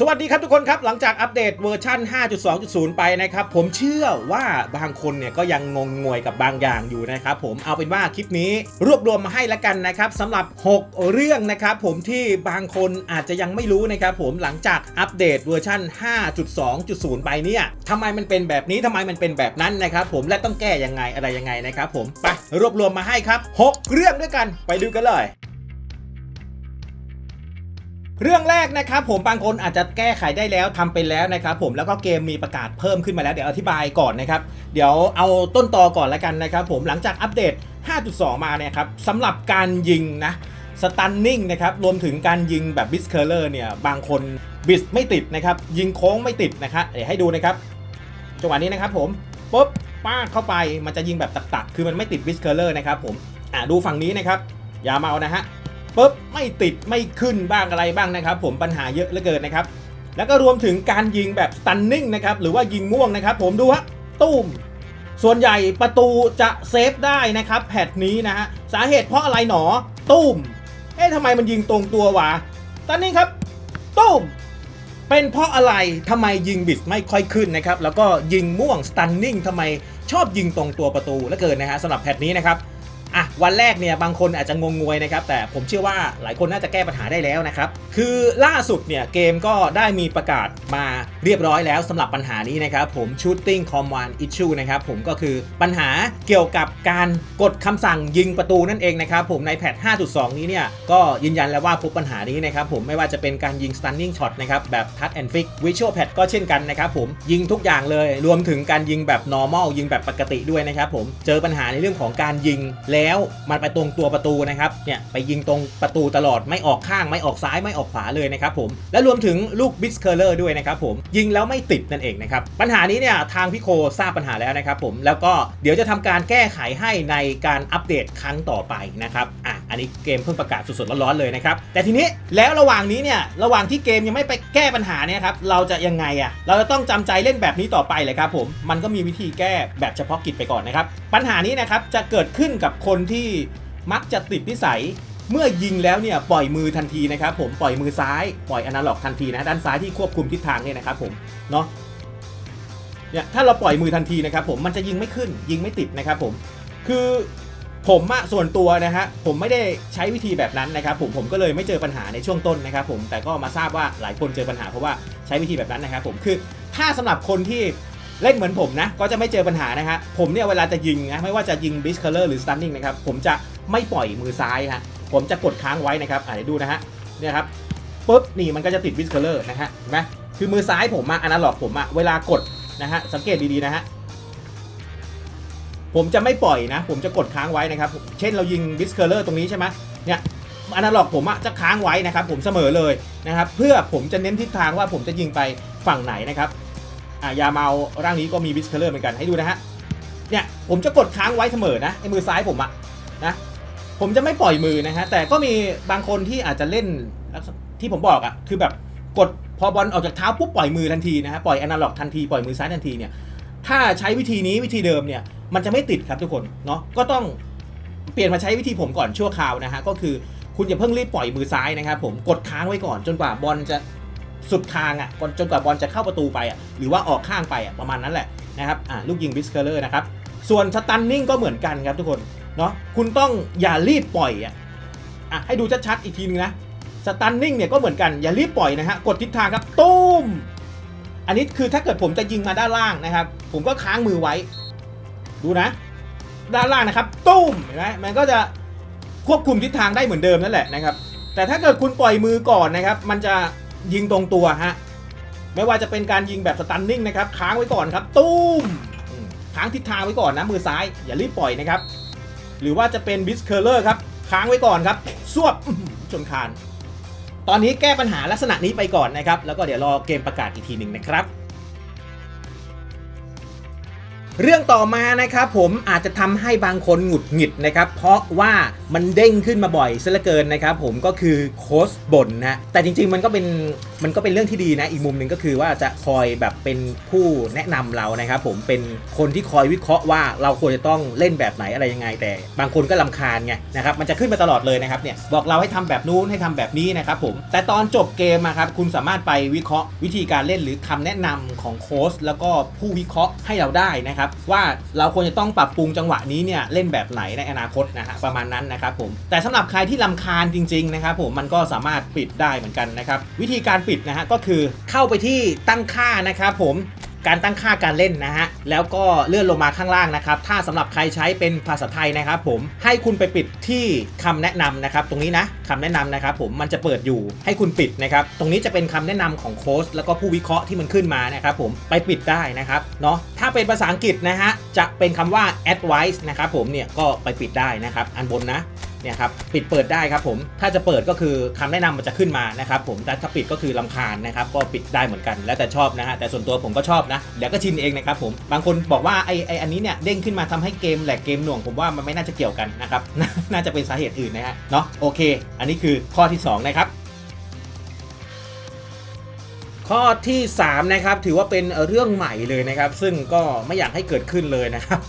สวัสดีครับทุกคนครับ หลังจากอัปเดตเวอร์ชัน5.2.0 ไปนะครับ ผมเชื่อว่าบางคนเนี่ยก็ยังงงงวยกับบางอย่างอยู่นะครับผมเอาเป็นว่าคลิปนี้รวบรวมมาให้แล้วกันนะครับสำหรับ 6 เรื่องนะครับผมที่บางคนอาจจะยังไม่รู้นะครับผมหลังจากอัปเดตเวอร์ชัน5.2.0 ไปเนี่ยทำไมมันเป็นแบบนี้ทำไมมันเป็นแบบนั้นนะครับผมและต้องแก้ยังไงอะไรยังไงนะครับผมไปรวบรวมมาให้ครับ 6 เรื่องด้วยกันไปดูกันเลย เรื่องแรกนะครับผมบางคนอาจจะแก้ไขได้แล้วทำเป็นแล้วนะครับผมแล้วก็เกมมีประกาศเพิ่มขึ้นมาแล้วเดี๋ยวอธิบายก่อนนะครับ เดี๋ยวเอาต้นตอก่อนแล้วกันนะครับผมหลังจากอัปเดต 5.2 มาเนี่ยครับสำหรับการยิงนะสตันนิ่งนะครับรวมถึงการยิงแบบบิสเคอร์เลอร์เนี่ยบางคนบิสไม่ติดนะครับยิงโค้งไม่ติดนะครับเดี๋ยวให้ดูนะครับจังหวะนี้นะครับผมปุ๊บป้าเข้าไปมันจะยิงแบบตักๆ คือมันไม่ติดบิสเคอร์เลอร์นะครับผมอ่าดูฝั่งนี้นะครับอย่าเมานะฮะ ปุ๊บไม่ติดไม่ขึ้นบ้างอะไรบ้างนะครับ ผมปัญหาเยอะเหลือเกินนะครับ แล้วก็รวมถึงการยิงแบบสตันนิ่งนะครับหรือว่ายิงม่วงนะครับ ผมดูฮะตุ้มส่วนใหญ่ประตูจะเซฟได้นะครับแพทนี้นะฮะสาเหตุเพราะอะไรหนอตุ้มเอ๊ะทำไมมันยิงตรงตัววะตอนนี้ครับตุ้มเป็นเพราะอะไรทำไมยิงบิดไม่ค่อยขึ้นนะครับ แล้วก็ยิงม่วงสตันนิ่งทำไมชอบยิงตรงตัวประตูเหลือเกินนะฮะสำหรับแพทนี้นะครับ อะวันแรกเนี่ยบางคนอาจจะงงงวยนะครับแต่ผมเชื่อว่าหลายคนน่าจะแก้ปัญหาได้แล้วนะครับคือล่าสุดเนี่ยเกมก็ได้มีประกาศมาเรียบร้อยแล้วสำหรับปัญหานี้นะครับผม shooting command issue นะครับผมก็คือปัญหาเกี่ยวกับการกดคำสั่งยิงประตูนั่นเองนะครับผมในแพท 5.2 นี้เนี่ยก็ยืนยันแล้วว่าพบปัญหานี้นะครับผมไม่ว่าจะเป็นการยิง stunning shot นะครับแบบ touch and fix visual pad ก็เช่นกันนะครับผมยิงทุกอย่างเลย รวมถึงการยิงแบบ normal ยิงแบบปกติด้วยนะครับผมเจอปัญหาในเรื่องของการยิงแล้วมันไปตรงตัวประตูนะครับเนี่ยไปยิงตรงประตูตลอดไม่ออกข้างไม่ออกซ้ายไม่ออกขวาเลยนะครับผมและรวมถึงลูก b i s c u r l e r ด้วยนะครับผมยิงแล้วไม่ติดนั่นเองนะครับปัญหานี้เนี่ยทางพี่โคทราบปัญหาแล้วนะครับผมแล้วก็เดี๋ยวจะทำการแก้ไขให้ในการอัปเดตครั้งต่อไปนะครับอะอันนี้เกมเพิ่งประกาศสดๆร้อนๆเลยนะครับ แต่ทีนี้แล้วระหว่างนี้เนี่ยระหว่างที่เกมยังไม่ไปแก้ปัญหาเนี่ยครับเราจะยังไงอะ่ะเราจะต้องจำใจเล่นแบบนี้ต่อไปเลยครับผมมันก็มีวิธีแก้แบบเฉพาะกิจไปก่อนนะครับ ปัญหานี้นะครับจะเกิดขึ้นกับคนที่มักจะติดนิสัยเมื่อยิงแล้วเนี่ยปล่อยมือทันทีนะครับผมปล่อยมือซ้ายปล่อยอนาล็อกทันทีนะด้านซ้ายที่ควบคุมทิศทางเนี่ยนะครับผมเนาะเนี่ยถ้าเราปล่อยมือทันทีนะครับผมมันจะยิงไม่ขึ้นยิงไม่ติดนะครับผมคือ ผมอะส่วนตัวนะฮะผมไม่ได้ใช้วิธีแบบนั้นนะครับผมผมก็เลยไม่เจอปัญหาในช่วงต้นนะครับผมแต่ก็มาทราบว่าหลายคนเจอปัญหาเพราะว่าใช้วิธีแบบนั้นนะครับผมคือถ้าสำหรับคนที่เล่นเหมือนผมนะก็จะไม่เจอปัญหานะฮะผมเนี่ยเวลาจะยิงนะไม่ว่าจะยิงบิสเคอร์หรือสตันนิ่งนะครับผมจะไม่ปล่อยมือซ้ายฮะผมจะกดค้างไว้นะครับอ่าเดี๋ยวดูนะฮะเนี่ยครับปุ๊บนี่มันก็จะติดวิสเคอร์นะฮะเห็นไหมคือมือซ้ายผมอะอนาล็อกผมอะเวลากดนะฮะสังเกตดีๆนะฮะ ผมจะไม่ปล่อยนะ ผมจะกดค้างไว้นะครับ เช่นเรายิงวิสเคอร์เลอร์ตรงนี้ใช่ไหมเนี่ยอนาล็อกผมอะจะค้างไว้นะครับ ผมเสมอเลยนะครับ เพื่อผมจะเน้นทิศทางว่าผมจะยิงไปฝั่งไหนนะครับอ่ายาเมาร่างนี้ก็มีวิสเคอร์เลอร์เหมือนกันให้ดูนะฮะเนี่ยผมจะกดค้างไว้เสมอนะไอ้มือซ้ายผมอะนะผมจะไม่ปล่อยมือนะฮะแต่ก็มีบางคนที่อาจจะเล่นที่ผมบอกอะคือแบบกดพอบอลออกจากเท้าปุ๊บปล่อยมือทันทีนะฮะปล่อยอนาล็อกทันทีปล่อยมือซ้ายทันทีเนี่ยถ้าใช้วิธีนี้วิธีเดิมเนี่ย มันจะไม่ติดครับทุกคนเนาะก็ต้องเปลี่ยนมาใช้วิธีผมก่อนชั่วคราวนะฮะก็คือคุณอย่าเพิ่งรีบปล่อยมือซ้ายนะครับผมกดค้างไว้ก่อนจนกว่าบอลจะสุดทางอะ่ะจนกว่าบอลจะเข้าประตูไปอะ่ะหรือว่าออกข้างไปอะ่ะประมาณนั้นแหละนะครับอ่าลูกยิงบิสเคอร์เลอร์นะครับส่วนสตันนิ่งก็เหมือนกันครับทุกคนเนาะคุณต้องอย่ารีบปล่อยอะอะให้ดูชัดๆอีกทีนึงนะสตันนิ่งเนี่ยก็เหมือนกันอย่ารีบปล่อยนะฮะกดทิศทางครับตุ้มอันนี้คือถ้าเกิดผมจะยิงมาด้านล่างนะครับ ผมก็ค้างมือไว้ ดูนะ ด้านล่างนะครับตุ้มเห็นไหมมันก็จะควบคุมทิศทางได้เหมือนเดิมนั่นแหละนะครับ แต่ถ้าเกิดคุณปล่อยมือก่อนนะครับ มันจะยิงตรงตัวฮะไม่ว่าจะเป็นการยิงแบบสตันนิ่งนะครับค้างไว้ก่อนครับตุ้มค้างทิศทางไว้ก่อนนะมือซ้าย อย่ารีบปล่อยนะครับหรือว่าจะเป็นบิสเคอร์เลอร์ครับค้างไว้ก่อนครับสวบชนคาน ตอนนี้แก้ปัญหาลักษณะนี้ไปก่อนนะครับ แล้วก็เดี๋ยวรอเกมประกาศอีกทีหนึ่งนะครับ เรื่องต่อมานะครับผมอาจจะทำให้บางคนหงุดหงิดนะครับเพราะว่ามันเด้งขึ้นมาบ่อยซะเหลือเกินนะครับผมก็คือโค้ชบ่นนะแต่จริงๆมันก็เป็นมันก็เป็นเรื่องที่ดีนะอีกมุมหนึ่งก็คือว่าจะคอยแบบเป็นผู้แนะนำเรานะครับผมเป็นคนที่คอยวิเคราะห์ว่าเราควรจะต้องเล่นแบบไหนอะไรยังไง แต่บางคนก็ลำคาญไงนะครับมันจะขึ้นมาตลอดเลยนะครับเนี่ยบอกเราให้ทำแบบนู้นให้ทำแบบนี้นะครับผมแต่ตอนจบเกมครับคุณสามารถไปวิเคราะห์วิธีการเล่นหรือคำแนะนำของโค้ชแล้วก็ผู้วิเคราะห์ให้เราได้นะครับว่าเราควรจะต้องปรับปรุงจังหวะนี้เนี่ยเล่นแบบไหนในอนาคตนะฮะประมาณนั้นนะครับผมแต่สำหรับใครที่ลำคาญจริงๆนะครับผมมันก็สามารถปิดได้เหมือนกันนะครับวิธีการปิดนะฮะก็คือเข้าไปที่ตั้งค่านะครับผม การตั้งค่าการเล่นนะฮะ แล้วก็เลื่อนลงมาข้างล่างนะครับ ถ้าสำหรับใครใช้เป็นภาษาไทยนะครับผม ให้คุณไปปิดที่คำแนะนำนะครับ ตรงนี้นะคำแนะนำนะครับผม มันจะเปิดอยู่ ให้คุณปิดนะครับ ตรงนี้จะเป็นคำแนะนำของโค้ชแล้วก็ผู้วิเคราะห์ที่มันขึ้นมานะครับผม ไปปิดได้นะครับ เนาะถ้าเป็นภาษาอังกฤษนะฮะ จะเป็นคำว่า advice นะครับผม เนี่ย ก็ไปปิดได้นะครับ อันบนนะ เนี่ยครับปิดเปิดได้ครับผมถ้าจะเปิดก็คือคำแนะนำมันจะขึ้นมานะครับผมแต่ถ้าปิดก็คือลำคาญนะครับก็ปิดได้เหมือนกัน แล้วแต่ชอบนะฮะแต่ส่วนตัวผมก็ชอบนะเดี๋ยวก็ชินเองนะครับผมบางคนบอกว่าไอไออันนี้เนี่ยเด้งขึ้นมาทำให้เกมแหลกเกมหน่วงผมว่ามันไม่น่าจะเกี่ยวกันนะครับน่าจะเป็นสาเหตุอื่นนะฮะเนาะโอเค อันนี้คือข้อที่สองนะครับข้อที่3นะครับถือว่าเป็นเรื่องใหม่เลยนะครับ ซึ่งก็ไม่อยากให้เกิดขึ้นเลยนะครับ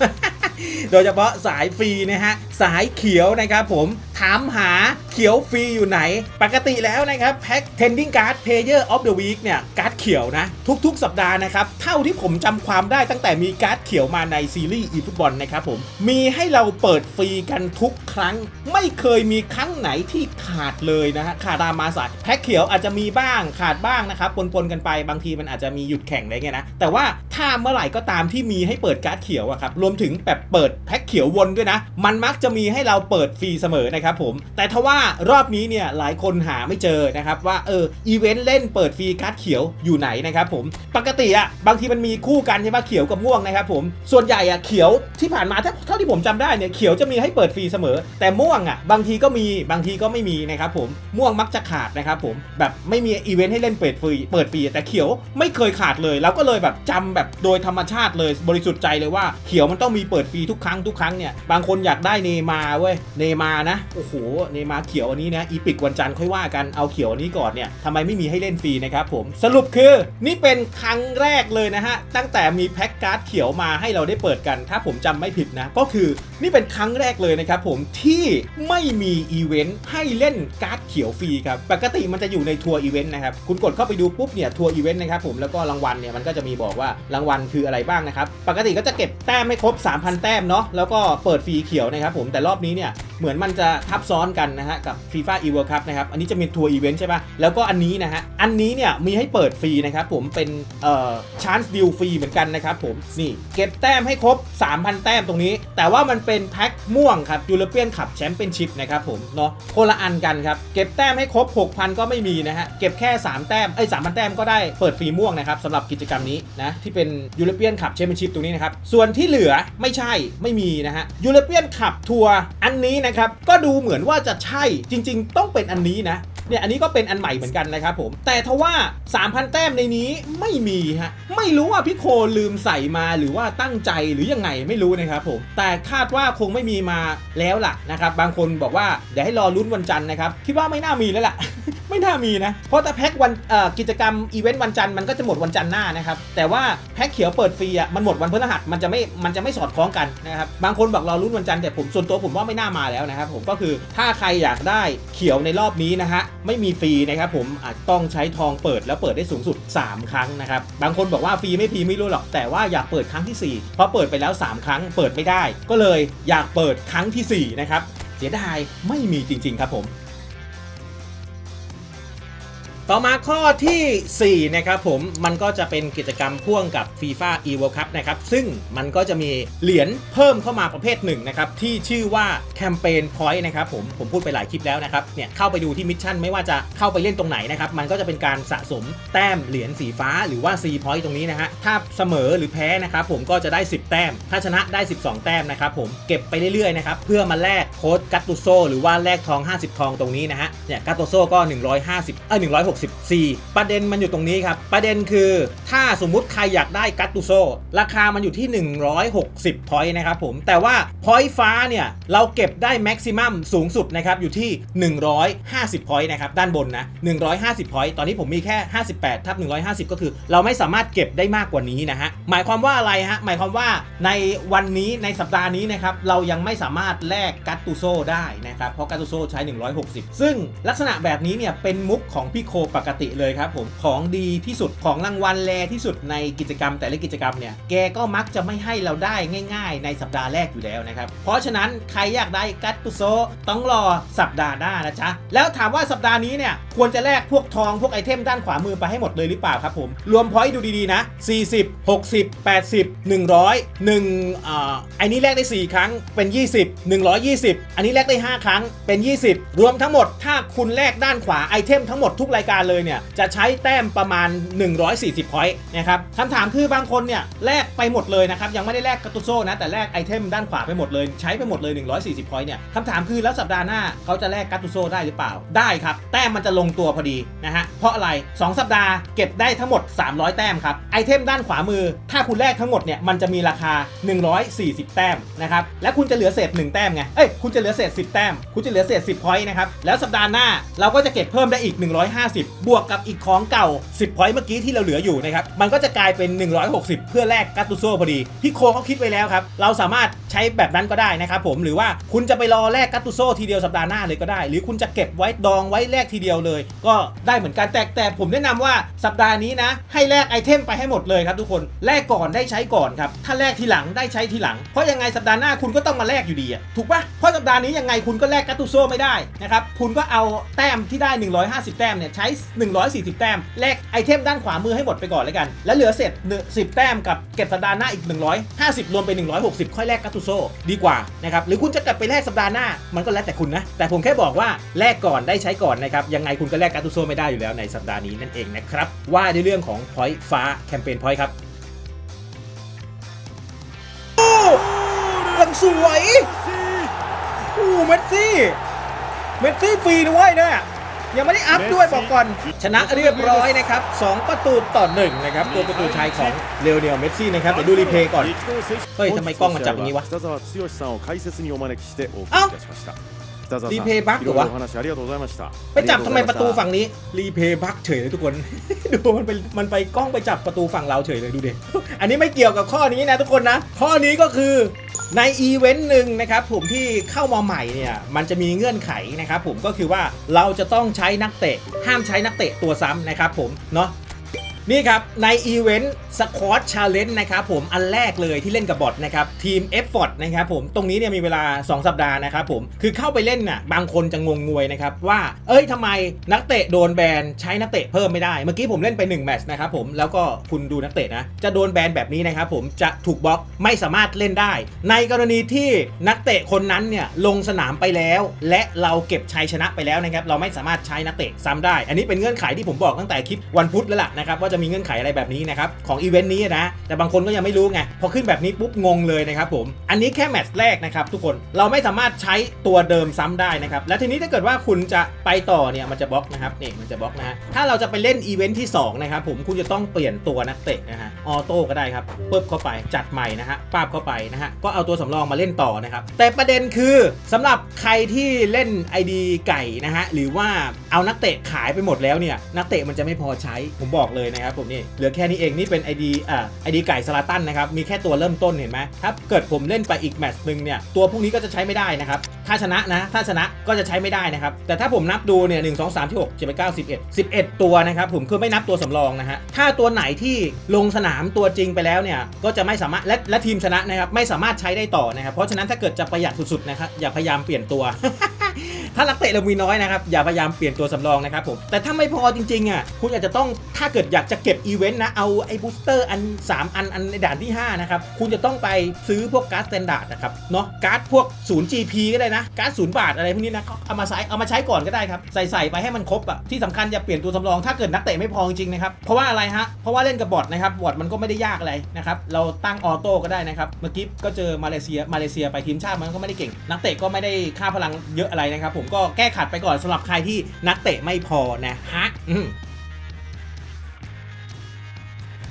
โดยเฉพาะสายฟรีนะฮะสายเขียวนะครับผม ถามหาเขียวฟรีอยู่ไหน ปกติแล้วนะครับแพ็ค Tending Card Player of the Week เนี่ยการ์ดเขียวนะ ทุกๆ สัปดาห์นะครับ เท่าที่ผมจำความได้ตั้งแต่มีการ์ดเขียวมาในซีรีส์ eFootball นะครับผม มีให้เราเปิดฟรีกันทุกครั้ง ไม่เคยมีครั้งไหนที่ขาดเลยนะฮะขาดตามมาสายแพ็คเขียวอาจจะมีบ้างขาดบ้างนะครับปนๆกันไปบางทีมันอาจจะมีหยุดแข่งอะไรเงี้ยนะแต่ว่าถ้าเมื่อไหร่ก็ตามที่มีให้เปิดการ์ดเขียวอะครับรวมถึงแบบเปิดแพ็คเขียววนด้วยนะ มันมักจะมีให้เราเปิดฟรีเสมอนะครับผมแต่ทว่ารอบนี้เนี่ยหลายคนหาไม่เจอนะครับว่าเอออีเวนต์เล่นเปิดฟรีการ์ดเขียวอยู่ไหนนะครับผมปกติอะบางทีมันมีคู่กันใช่ไหมเขียวกับม่วงนะครับผมส่วนใหญ่อะเขียวที่ผ่านมาเท่าที่ผมจำได้เนี่ยเขียวจะมีให้เปิดฟรีเสมอ แต่ม่วงอะบางทีก็มีบางทีก็ไม่มีนะครับผมม่วงมักจะขาดนะครับผมแบบไม่มีอีเวนต์ให้เล่นเปิดฟรีเปิดฟรีแต่เขียวไม่เคยขาดเลยแล้วก็เลยแบบจำแบบโดยธรรมชาติเลยบริสุทธิ์ใจเลยว่าเขียวมันต้องมีเปิดฟรีทุกครั้งทุกครั้งเนี่ยบางคนอยากได้เนมาเว้ยเนมานะโอ้โหเนมาเขียวอันนี้นะอีพิกวันจันทร์ค่อยว่ากันเอาเขียวอันนี้ก่อนเนี่ยทำไมไม่มีให้เล่นฟรีนะครับผมสรุปคือนี่เป็นครั้งแรกเลยนะฮะตั้งแต่มีแพ็กการ์ดเขียวมาให้เราได้เปิดกัน ถ้าผมจำไม่ผิดนะ ก็คือนี่เป็นครั้งแรกเลยนะครับผมที่ไม่มีอีเวนต์ให้เล่นการ์ดเขียวฟรีครับปกติมันจะอยู่ในทัวร์อีเวนต์นะครับคุณกดเข้าไปดูปุ๊บเนี่ยทัวร์อีเวนต์นะครับผมแล้วก็รางวัลเนี่ยมันก็จะมีบอกว่ารางวัลคืออะไรบ้างนะครับปกติก็จะเก็บแต้มให้ครบ 3,000 แต้มเนาะแล้วก็เปิดฟรีเขียวนะครับผมแต่รอบนี้เนี่ย เหมือนมันจะทับซ้อนกันนะฮะกับ FIFA e World Cup นะครับ อันนี้จะมีทัวร์อีเวนต์ใช่ปะแล้วก็อันนี้นะฮะ อันนี้เนี่ยมีให้เปิดฟรีนะครับผมเป็นเอ่อชานส์ดิวฟรีเหมือนกันนะครับผม นี่เก็บแต้มให้ครบ 3,000 แต้มตรงนี้ แต่ว่ามันเป็นแพ็คม่วงครับยูโรเปียนขับแชมเปี้ยนชิพนะครับผมเนาะคนละอันกันครับ เก็บแต้มให้ครบ 6,000 ก็ไม่มีนะฮะ เก็บแค่ 3 แต้ม เอ้ย3,000แต้มก็ได้เปิดฟรีม่วงนะครับสำหรับกิจกรรมนี้นะที่เป็นยูโรเปียนขับแชมเปี้ยนชิพตรงนี้นะครับส่วนที่เหลือไม่ใช่ไม่มีนะฮะยูโรเปียนขับทัวร์อันนี้นะครับ ก็ดูเหมือนว่าจะใช่จริง ๆ ต้องเป็นอันนี้นะ เนี่ยอันนี้ก็เป็นอันใหม่เหมือนกันนะครับผม แต่ทว่า 3,000 แต้มในนี้ไม่มีฮะ ไม่รู้ว่าพี่โคลืมใส่มาหรือว่าตั้งใจหรือยังไงไม่รู้นะครับผม แต่คาดว่าคงไม่มีมาแล้วล่ะนะครับ บางคนบอกว่าเดี๋ยวให้รอลุ้นวันจันทร์นะครับ คิดว่าไม่น่ามีแล้วล่ะ ไม่น่ามีนะ เพราะแต่แพ็ควันกิจกรรมอีเวนต์วันจันทร์มันก็จะหมดวันจันทร์หน้านะครับ แต่ว่าแพ็คเขียวเปิดฟรีอะมันหมดวันพฤหัสมันจะไม่ มันจะไม่สอดคล้องกันนะครับ บางคนบอกรอลุ้นวันจันทร์แต่ผมส่วนตัวผมว่าไม่น่ามาแล้วนะครับผมก็คือถ้าใครอยากได้เขียวในรอบนี้นะฮะไม่มีฟรีนะครับผมอาจต้องใช้ทองเปิดแล้วเปิดได้สูงสุด 3 ครั้งนะครับบางคนบอกว่าฟรีไม่ฟรีไม่รู้หรอก แต่ว่าอยากเปิดครั้งที่ 4 เพราะเปิดไปแล้ว 3 ครั้งเปิดไม่ได้ ก็เลยอยากเปิดครั้งทีสี่4นะครับเสียดายไม่มีจริง ๆ ครับผม ต่อมาข้อที่ 4 นะครับผมมันก็จะเป็นกิจกรรมพ่วงกับ FIFA e w o r l d Cup นะครับ ซึ่งมันก็จะมีเหรียญเพิ่มเข้ามาประเภทหนึ่งนะครับ ที่ชื่อว่าแคมเปญพอยต์นะครับผมผมพูดไปหลายคลิปแล้วนะครับ เนี่ยเข้าไปดูที่มิชชั่นไม่ว่าจะเข้าไปเล่นตรงไหนนะครับ มันก็จะเป็นการสะสมแต้มเหรียญสีฟ้าหรือว่า C point ตรงนี้นะฮะถ้าเสมอหรือแพ้นะครับผมก็จะได้ 10 แต้ม ถ้าชนะได้ 12 แต้มนะครับผมเก็บไปเรื่อยๆนะครับเพื่อมาแลกโค้ดกัตตุโซหรือว่าแลกทอง 50 ทองตรงนี้นะฮะเนี่ยกัตตุโซก็ 150เออ160 64 ประเด็นมันอยู่ตรงนี้ครับ ประเด็นคือถ้าสมมุติใครอยากได้กัตตูโซราคามันอยู่ที่ 160 พอยต์นะครับผม แต่ว่าพอยต์ฟ้าเนี่ย เราเก็บได้แม็กซิมัมสูงสุดนะครับ อยู่ที่ 150 พอยต์นะครับ ด้านบนนะ 150 พอยต์ตอนนี้ผมมีแค่ 58 ทับ 150 ก็คือ เราไม่สามารถเก็บได้มากกว่านี้นะฮะ หมายความว่าอะไรฮะ หมายความว่าในวันนี้ในสัปดาห์นี้นะครับ เรายังไม่สามารถแลกกัตตูโซได้นะครับ เพราะกัตตูโซใช้ 160 ซึ่งลักษณะแบบนี้เนี่ยเป็นมุกของพี่โคปกติเลยครับผมของดีที่สุดของรางวัลแรที่สุดในกิจกรรมแต่ละกิจกรรมเนี่ยแกก็มักจะไม่ให้เราได้ง่าย ๆ ในสัปดาห์แรกอยู่แล้วนะครับ เพราะฉะนั้นใครอยากได้กัตตุโซต้องรอสัปดาห์หน้านะจ๊ะแล้วถามว่าสัปดาห์นี้เนี่ยควรจะแลกพวกทองพวกไอเทมด้านขวามือไปให้หมดเลยหรือเปล่าครับผมรวมพอยต์ดูดีๆนะ 40 60 80 100 1อ่าไอนี้แลกได้ 4 ครั้งเป็น 20 120 อันนี้แลกได้ 5 ครั้งเป็น 20 รวมทั้งหมดถ้าคุณแลกด้านขวาไอเทมทั้งหมดทุกรายการเลยเนี่ยจะใช้แต้มประมาณ 140พอยต์นะครับคำถามคือบางคนเนี่ยแลกไปหมดเลยนะครับยังไม่ได้แลกกาตุโซนะแต่แลกไอเทมด้านขวาไปหมดเลยใช้ไปหมดเลย 140พอยต์เนี่ยคำถามคือแล้วสัปดาห์หน้าเขาจะแลกกาตุโซได้หรือเปล่าได้ครับ แต้มมันจะลงตัวพอดีนะฮะเพราะอะไร 2 สัปดาห์เก็บได้ทั้งหมด 300 แต้มครับไอเทมด้านขวามือ ถ้าคุณแลกทั้งหมดเนี่ยมันจะมีราคา 140 แต้มนะครับและคุณจะเหลือเศษ1แต้มไงเอ้ยคุณจะเหลือเศษ10 แต้ม คุณจะเหลือเศษ10พอยต์นะครับแล้วสัปดาห์หน้าเราก็จะเก็บเพิ่มได้อีก 150บวกกับอีกของเก่า 10พอยต์เมื่อกี้ที่เราเหลืออยู่นะครับ มันก็จะกลายเป็น 160 เพื่อแลกกัตตุโซพอดี พี่โคเขาคิดไว้แล้วครับ เราสามารถใช้แบบนั้นก็ได้นะครับผม หรือว่าคุณจะไปรอแลกกัตตุโซทีเดียวสัปดาห์หน้าเลยก็ได้ หรือคุณจะเก็บไว้ดองไว้แลกทีเดียวเลย ก็ได้เหมือนกัน แต่แต่ผมแนะนำว่าสัปดาห์นี้นะ ให้แลกไอเทมไปให้หมดเลยครับทุกคน แลกก่อนได้ใช้ก่อนครับ ถ้าแลกทีหลังได้ใช้ทีหลัง เพราะยังไงสัปดาห์หน้าคุณก็ต้องมาแลกอยู่ดีอะถูกปะเพราะสัปดาห์นี้ยังไงคุณก็แลกกัตตุโซไม่ได้นะครับ คุณก็เอาแต้มที่ได้ 150 แต้มเนี่ยใช้140 แต้ม แลกไอเทมด้านขวามือให้หมดไปก่อนเลยกัน แล้วเหลือเสร็จ10 แต้มกับเก็บสัปดาห์หน้าอีก 150 รวมเป็น 160 ค่อยแลกกัตตุโซดีกว่านะครับ หรือคุณจะกลับไปแลกสัปดาห์หน้า มันก็แล้วแต่คุณนะ แต่ผมแค่บอกว่าแลกก่อนได้ใช้ก่อนนะครับ ยังไงคุณก็แลกกัตตุโซไม่ได้อยู่แล้วในสัปดาห์นี้นั่นเองนะครับ ว่าในเรื่องของ point ฟ้าแคมเปญ point ครับโอ้ยังสวยโอ้เมสซี่ เมสซี่ฟรีนะเว้ยเนี่ย ยังไม่ได้อัพด้วยบอกก่อน ชนะเรียบร้อยนะครับ2ประตูต่อหนึ่งนะครับตัวประตูชายของเลโอเนลเมสซี่นะครับเดี๋ยวดูรีเพย์ก่อนเฮ้ยทำไมกล้องมันจับอย่างนี้วะเอ้า รีเพย์บักหรือวะไปจับทำไมประตูฝั่งนี้ รีเพย์บักเฉยเลยทุกคน ดูมันไปมันไปกล้องไปจับประตูฝั่งเราเฉยเลยดูเดิอันนี้ไม่เกี่ยวกับข้อนี้นะทุกคนนะ ข้อนี้ก็คือในอีเวนต์หนึ่งนะครับผมที่เข้ามาใหม่เนี่ยมันจะมีเงื่อนไขนะครับผมก็คือว่าเราจะต้องใช้นักเตะ ห้ามใช้นักเตะตัวซ้ำนะครับผมเนาะ นี่ครับ ในอีเวนต์สควอตชาเลนจ์นะครับผมอันแรกเลยที่เล่นกับบอทนะครับ ทีม e f f o r t นะครับผมตรงนี้เนี่ยมีเวลา 2 สัปดาห์นะครับผมคือเข้าไปเล่นน่ะบางคนจะงงงวยนะครับ ว่า เอ้ยทำไมนักเตะโดนแบนใช้นักเตะเพิ่มไม่ได้ เมื่อกี้ผมเล่นไป1แมตช์นะครับผมแล้วก็คุณดูนักเตะนะ จะโดนแบนแบบนี้นะครับผมจะถูกบล็อกไม่สามารถเล่นได้ ในกรณีที่นักเตะคนนั้นเนี่ยลงสนามไปแล้ว และเราเก็บชัยชนะไปแล้วนะครับเราไม่สามารถใช้นักเตะซ้ำได้ อันนี้เป็นเงื่อนไขที่ผมบอกตั้งแต่คลิปวันพุธแล้วล่ะนะครับว่าจะมีเงื่อนไขอะไรแบบนี้นะครับของอีเวนต์นี้นะแต่บางคนก็ยังไม่รู้ไงพอขึ้นแบบนี้ปุ๊บงงเลยนะครับผมอันนี้แค่แมตช์แรกนะครับทุกคนเราไม่สามารถใช้ตัวเดิมซ้ำได้นะครับและทีนี้ถ้าเกิดว่าคุณจะไปต่อเนี่ยมันจะบล็อกนะครับนี่มันจะบล็อกนะฮะถ้าเราจะไปเล่นอีเวนต์ที่สองนะครับผมคุณจะต้องเปลี่ยนตัวนักเตะนะฮะออโต้ก็ได้ครับปึ๊บเข้าไปจัดใหม่นะฮะป้าบเข้าไปนะฮะก็เอาตัวสำรองมาเล่นต่อนะครับแต่ประเด็นคือสำหรับใครที่เล่น ID ไก่นะฮะหรือว่าเอานักเตะขายไปหมดแล้วเนี่ยนักเตะมันจะไม่พอใช้ผมบอกเลยนะครับผมนี่เหลือแค่นี้เองนี่เป็น ID อ่า ID ไก่สลาตันนะครับมีแค่ตัวเริ่มต้นเห็นไหมถ้าเกิดผมเล่นไปอีกแมตช์หนึ่งเนี่ยตัวพวกนี้ก็จะใช้ไม่ได้นะครับถ้าชนะนะถ้าชนะก็จะใช้ไม่ได้นะครับแต่ถ้าผมนับดูเนี่ยหนึ่งสองสามที่หกเจ็ดแปดเก้าสิบเอ็ดสิบเอ็ดตัวนะครับผมคือไม่นับตัวสำรองนะฮะถ้าตัวไหนที่ลงสนามตัวจริงไปแล้วเนี่ยก็จะไม่สามารถและและทีมชนะนะครับไม่สามารถใช้ได้ต่อนะครับเพราะฉะนั้นถ้าเกิดจะประหยัดสุดๆนะครับอย่าพยายามเปลี่ยนตัว ถ้านักเตะเรามีน้อยนะครับอย่าพยายามเปลี่ยนตัวสำรองนะครับผมแต่ถ้าไม่พอจริงๆอะคุณอาจจะต้องถ้าเกิดอยากจะเก็บอีเวนต์นะเอาไอ้บูสเตอร์อัน 3 อันอันในด่านที่5นะครับคุณจะต้องไปซื้อพวกการ์ดสแตนดาร์ดนะครับเนาะการ์ดพวก0 GP ก็ได้นะการ์ดศูนย์บาทอะไรพวกนี้นะเอามาใช้เอามาใช้ก่อนก็ได้ครับใส่ใส่ไปให้มันครบอะที่สำคัญอย่าเปลี่ยนตัวสำรองถ้าเกิดนักเตะไม่พอจริงๆนะครับเพราะว่าอะไรฮะเพราะว่าเล่นกับบอทนะครับบอทมันก็ไม่ได้ยากอะไรนะครับเราตั้งออโต้ก็ได้นะครับเมื่อกี้ก็เจอมาเลเซียมาเลเซียไปทีมชาติมันก็ไม่ได้เก่ง นักเตะก็ไม่ได้ค่าพลังเยอะอะไรนะครับผมก็แก้ขัดไปก่อนสำหรับใครที่นักเตะไม่พอนะฮะ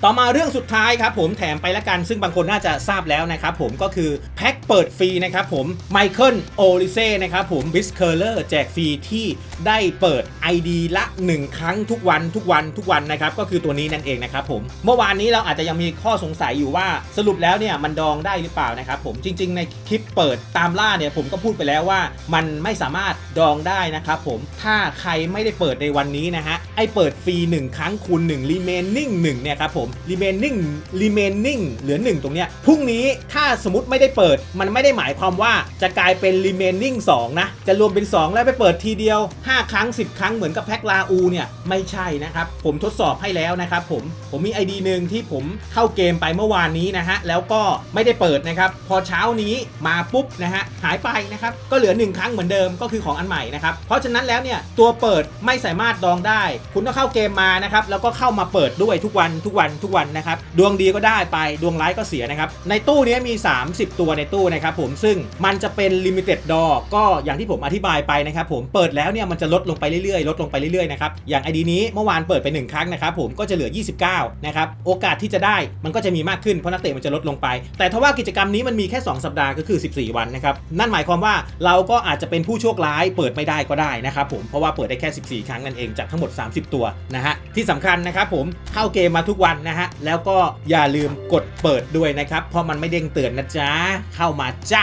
ต่อมาเรื่องสุดท้ายครับผมแถมไปละกันซึ่งบางคนน่าจะทราบแล้วนะครับผมก็คือแพ็คเปิดฟรีนะครับผมไมเคิลโอลิเซ่นะครับผมบิสเคอร์เลอร์แจกฟรีที่ได้เปิด ID ละ 1 ครั้งทุกวันทุกวันทุกวันนะครับก็คือตัวนี้นั่นเองนะครับผมเมื่อวานนี้เราอาจจะยังมีข้อสงสัยอยู่ว่าสรุปแล้วเนี่ยมันดองได้หรือเปล่านะครับผมจริง ๆ ในคลิปเปิดตามล่าเนี่ยผมก็พูดไปแล้วว่า มันไม่สามารถดองได้นะครับผมถ้าใครไม่ได้เปิดในวันนี้นะฮะไอเปิดฟรี1 ครั้งคูณ1 remaining 1เนี่ยครับผม remaining remaining เหลือ 1 ตรงเนี้ยพรุ่งนี้ถ้าสมมติไม่ได้เปิด มันไม่ได้หมายความว่าจะกลายเป็น remaining 2 นะ จะรวมเป็น 2 แล้วไปเปิดทีเดียว 5 ครั้ง 10 ครั้งเหมือนกับแพ็คลาอูเนี่ย ไม่ใช่นะครับ ผมทดสอบให้แล้วนะครับผมผมมี ID หนึ่งที่ผมเข้าเกมไปเมื่อวานนี้นะฮะ แล้วก็ไม่ได้เปิดนะครับ พอเช้านี้มาปุ๊บนะฮะ หายไปนะครับ ก็เหลือ 1 ครั้งเหมือนเดิมก็คือของอันใหม่นะครับ เพราะฉะนั้นแล้วเนี่ยตัวเปิดไม่สามารถดองได้ คุณต้องเข้าเกมมานะครับแล้วก็เข้ามาเปิดด้วยทุกวันทุกวันทุกวันนะครับ ดวงดีก็ได้ไปดวงร้ายก็เสียนะครับ ในตู้นี้มี 30 ตัวในตู้นะครับผมซึ่งมันจะเป็น limited door ก็อย่างที่ผมอธิบายไปนะครับผมเปิดแล้วเนี่ยมันจะลดลงไปเรื่อยๆ ลดลงไปเรื่อยๆนะครับอย่าง ID นี้เมื่อวานเปิดไป1ครั้งนะครับผมก็จะเหลือ 29นะครับโอกาสที่จะได้มันก็จะมีมากขึ้นเพราะนักเตะมันจะลดลงไป แต่ถ้าว่ากิจกรรมนี้มันมีแค่ 2 สัปดาห์ก็คือ 14 วันนะครับนั่นหมายความว่าเราก็อาจจะเป็นผู้โชคร้ายเปิดไม่ได้ก็ได้นะครับผมเพราะว่าเปิดได้แค่ 14 ครั้งนั่นเองจากทั้งหมด 30 ตัวนะฮะที่สำคัญนะครับผมเข้าเกมมาทุกวันนะฮะ แล้วก็อย่าลืมกดเปิดด้วยนะครับ เพราะมันไม่เด้งเตือนนะจ๊ะ เข้ามาจ้ะ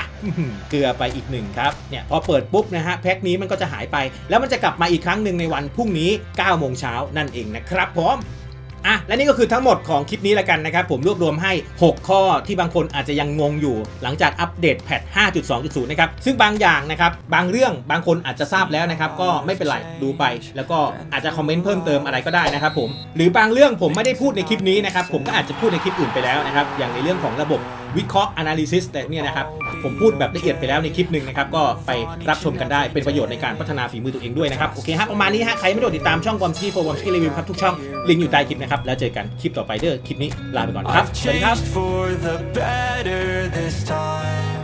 เกลือไปอีกหนึ่งครับ เนี่ยพอเปิดปุ๊บนะฮะแพ็คนี้มันก็จะหายไป แล้วมันจะกลับมาอีกครั้งหนึ่งในวันพรุ่งนี้9โมงเช้านั่นเองนะครับผม อะและนี่ก็คือทั้งหมดของคลิปนี้แล้วกันนะครับ ผมรวบรวมให้ 6 ข้อที่บางคนอาจจะยังงงอยู่ หลังจากอัปเดตแพท 5.2.0 นะครับ ซึ่งบางอย่างนะครับ บางเรื่องบางคนอาจจะทราบแล้วนะครับ ก็ไม่เป็นไรดูไป แล้วก็อาจจะคอมเมนต์เพิ่มเติมอะไรก็ได้นะครับผมหรือบางเรื่องผมไม่ได้พูดในคลิปนี้นะครับผมก็อาจจะพูดในคลิปอื่นไปแล้วนะครับอย่างในเรื่องของระบบ วิเคราะห์ analysis แต่เนี่ยนะครับ ผมพูดแบบละเอียดไปแล้วในคลิปหนึ่งนะครับ ก็ไปรับชมกันได้เป็นประโยชน์ในการพัฒนาฝีมือตัวเองด้วยนะครับ โอเคฮะประมาณนี้ฮะ ใครไม่โดดติดตามช่องวอมซี่โฟวอมซี่รีวิวครับทุกช่อง ลิงก์อยู่ใต้คลิปนะครับ แล้วเจอกันคลิปต่อไปเด้อคลิปนี้ลาไปก่อนครับ I've สวัสดีครับ changed for the better this time.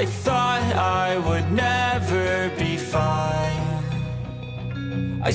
I thought I would never be fine. I